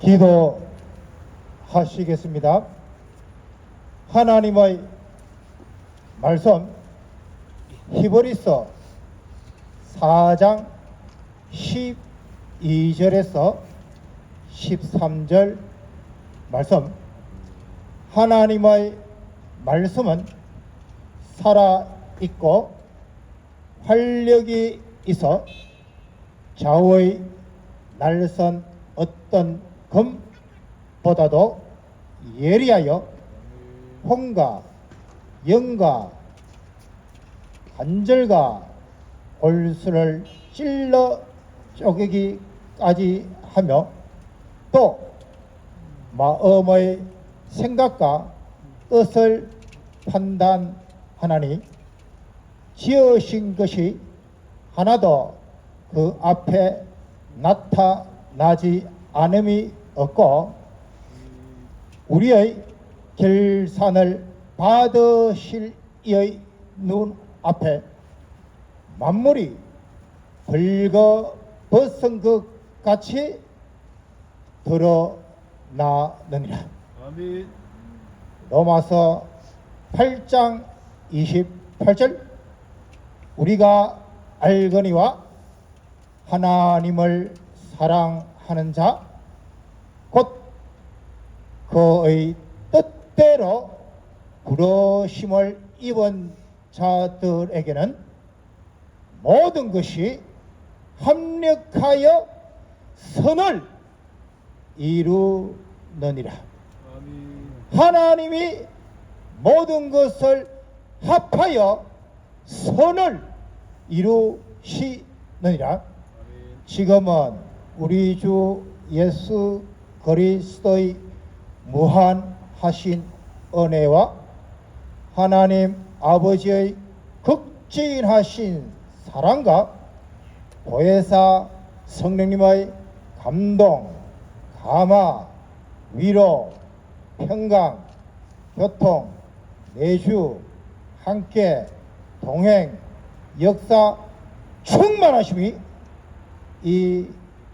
기도하시겠습니다. 하나님의 말씀 히브리서 4장 12절에서 13절 말씀 하나님의 말씀은 살아 있고 활력이 있어 좌우의 날선 어떤 검보다도 예리하여 혼과 영과 관절과 골수를 찔러 쪼개기까지 하며 또 마음의 생각과 뜻을 판단하나니 지으신 것이 하나도 그 앞에 나타나지 않음이 없고 우리의 결산을 받으실 이의 눈 앞에 만물이 벌거 벗은 것 같이 드러나느니라. 아멘. 로마서 8장 28절 우리가 알거니와 하나님을 사랑하는 자 곧 그의 뜻대로 부르심을 입은 자들에게는 모든 것이 합력하여 선을 이루느니라. 아멘. 하나님이 모든 것을 합하여 선을 이루시느니라. 아멘. 지금은 우리 주 예수 그리스도의 무한하신 은혜와 하나님 아버지의 극진하신 사랑과 보혜사 성령님의 감동, 감화, 위로, 평강, 교통, 내주, 함께, 동행, 역사, 충만하심이 이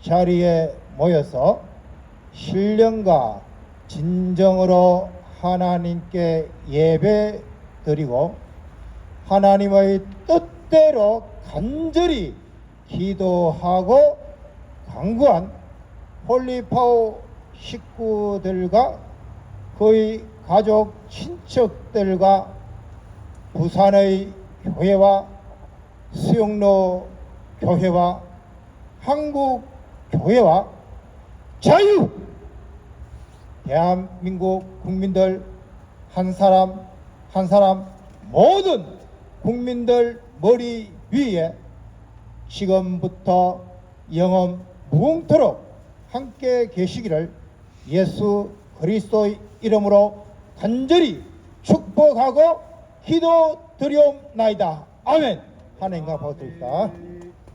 자리에 모여서 신령과 진정으로 하나님께 예배 드리고 하나님의 뜻대로 간절히 기도하고 강구한 홀리파워 식구들과 그의 가족 친척들과 부산의 교회와 수영로 교회와 한국 교회와 자유 대한민국 국민들 한 사람 한 사람 모든 국민들 머리 위에 지금부터 영원 무궁토록 함께 계시기를 예수 그리스도의 이름으로 간절히 축복하고 기도 드리옵나이다. 아멘. 하나님과 받드립니다